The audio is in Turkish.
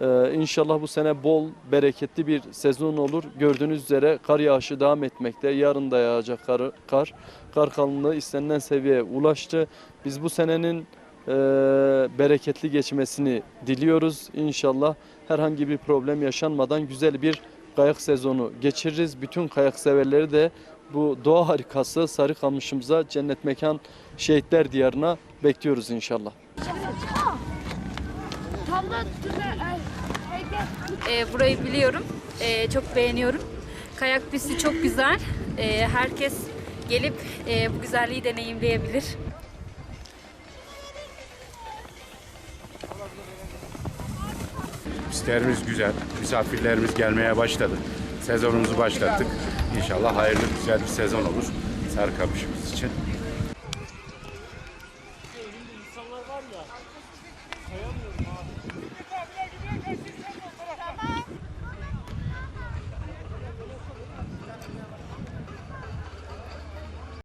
Ee, inşallah bu sene bol, bereketli bir sezon olur. Gördüğünüz üzere kar yağışı devam etmekte. Yarın da yağacak kar. Kar, kar kalınlığı istenilen seviyeye ulaştı. Biz bu senenin e, bereketli geçmesini diliyoruz. İnşallah herhangi bir problem yaşanmadan güzel bir kayak sezonu geçiririz. Bütün kayak severleri de bu doğa harikası Sarıkamış'ımıza cennet mekan şehitler diyarına bekliyoruz inşallah. E, burayı biliyorum. E, çok beğeniyorum. Kayak pisti çok güzel. E, herkes gelip e, bu güzelliği deneyimleyebilir. Pistlerimiz güzel. Misafirlerimiz gelmeye başladı. Sezonumuzu başlattık. İnşallah hayırlı güzel bir sezon olur Sarıkamış'ımız için.